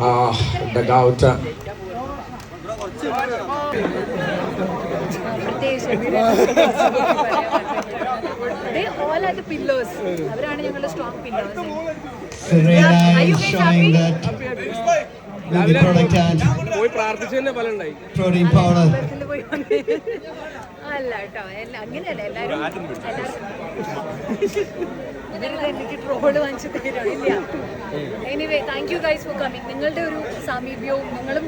Ah, dugout. They all are the pillars. അവരാണ് ഞങ്ങളുടെ strong pillars The product and പോയി പ്രാർത്ഥിച്ചു തന്നെ ഫലം ഉണ്ടായി protein powder. അല്ല കേട്ടോ എല്ലാ- അങ്ങനെയല്ല എല്ലാവരും എനിക്ക് ട്രോൾ വാങ്ങിച്ചു തരില്ല anyway thank you guys for coming നിങ്ങളുടെ ഒരു സാമീപ്യവും നിങ്ങളും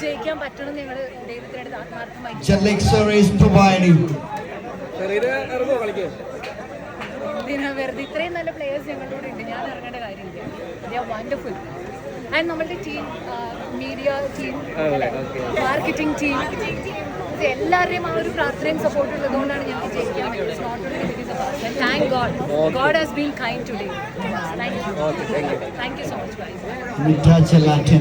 ജയിക്കാൻ പറ്റണം ഞങ്ങൾ ദൈവത്തിനടുത്ത് ആത്മാർത്ഥമായി എന്തിനാ? വെറുതെ ഇത്രയും നല്ല പ്ലേയേഴ്സ് ഞങ്ങളുടെ കൂടെ ഉണ്ട്. ഞാൻ ഇറങ്ങേണ്ട കാര്യമില്ല. ദേ ആർ വണ്ടർഫുൾ ആൻഡ് നമ്മളുടെ team media team marketing team എല്ലാവരുടെയും ആ ഒരു പ്രാർത്ഥനയും സപ്പോർട്ട് ഉള്ളതുകൊണ്ടാണ് ഞാൻ വിജയിക്കാൻ പറ്റുന്നത് not only because of thank God God has been kind today thank you thank you so much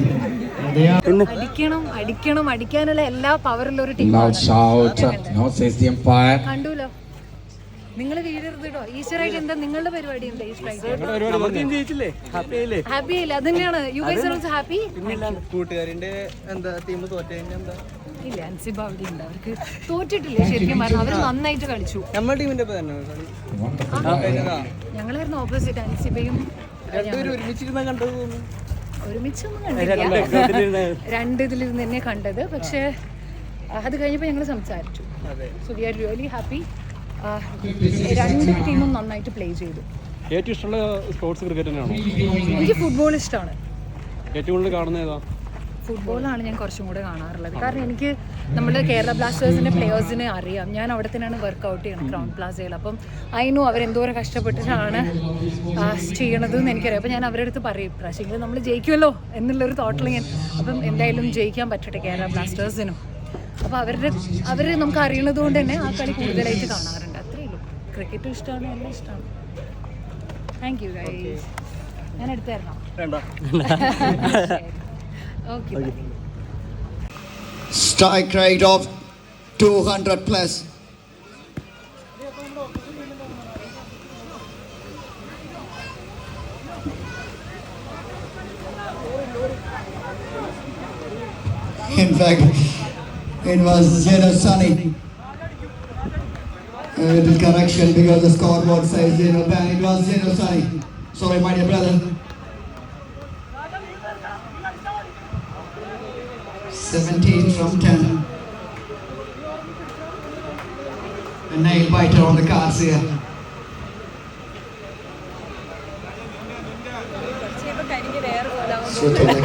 അടിക്കണം അടിക്കണം അടിക്കാനുള്ള എല്ലാ പവറുള്ള ഒരു ടീം. കണ്ടൂലോ? നിങ്ങൾ വീഴരുതോ ഈശ്വരായിട്ട് എന്താ നിങ്ങളുടെ പരിപാടി എന്താ ഈ സ്ട്രൈക്ക് നമ്മുടെ ടീം ജയിച്ചില്ലേ ഹാപ്പി ആയില്ലേ ഹാപ്പി ആയില്ല അത് തന്നെയാണ് you guys are also happy കൂട്ടുകാരിന്റെ എന്താ ടീം തോറ്റ എന്താ? ഇല്ല അൻസിബ അവിടെ ഉണ്ട്. അവർക്ക് തോറ്റിട്ടില്ല? ശരിക്കും പറഞ്ഞു. അവർ നന്നായിട്ട് കളിച്ചു. നമ്മുടെ ടീമിന്റെ ഞങ്ങളായിരുന്നു ഓപ്പോസിറ്റ് അൻസിബയും ഒരുമിച്ചൊന്നും കണ്ടില്ല രണ്ട് ഇതിലിരുന്ന് തന്നെ കണ്ടത്. പക്ഷേ അത് കഴിഞ്ഞപ്പോൾ ഞങ്ങൾ സംസാരിച്ചു. So we are really happy രണ്ട് ടീമും നന്നായിട്ട് പ്ലേ ചെയ്തു. ഏറ്റവും ഇഷ്ടമുള്ള സ്പോർട്സ് ക്രിക്കറ്റ് തന്നെയാണോ? എനിക്ക് ഫുട്ബോൾ ഇഷ്ടമാണ് ഏറ്റവും കൂടുതൽ കാണുന്ന ഏതാ? ഫുട്ബോളാണ് ഞാൻ കുറച്ചും കൂടെ കാണാറുള്ളത്. കാരണം എനിക്ക് നമ്മുടെ കേരള ബ്ലാസ്റ്റേഴ്സിന്റെ പ്ലേയേഴ്സിനെ അറിയാം. ഞാൻ അവിടെ തന്നെയാണ് വർക്കൗട്ട് ചെയ്യണം ക്രൗൺ പ്ലാസയിൽ അപ്പം അതിനും അവരെന്തോരം കഷ്ടപ്പെട്ടിട്ടാണ് ചെയ്യണത് എന്ന് എനിക്കറിയാം. അപ്പം ഞാൻ അവരുടെ അടുത്ത് പറയും പ്രാവശ്യമെങ്കിലും നമ്മൾ ജയിക്കുമല്ലോ എന്നുള്ളൊരു തോട്ടിൽ ഞാൻ അപ്പം എന്തായാലും ജയിക്കാൻ പറ്റട്ടെ കേരള ബ്ലാസ്റ്റേഴ്സിനും അപ്പോൾ അവരുടെ അവർ നമുക്ക് അറിയണത് കൊണ്ട് തന്നെ ആ കളി കൂടുതലായിട്ട് കാണാറുണ്ട്. ക്രിക്കറ്റും ഇഷ്ടമാണ് എല്ലാം ഇഷ്ടമാണ് താങ്ക് യു ഗൈസ് ഞാൻ എടുത്തു തരണം okay strike rate of 200 plus. In fact, it was zero sunny. uh, correction because the scoreboard says zero. it was zero. sorry sorry my dear brother. Seventeen from ten. A nail biter on the cards here. So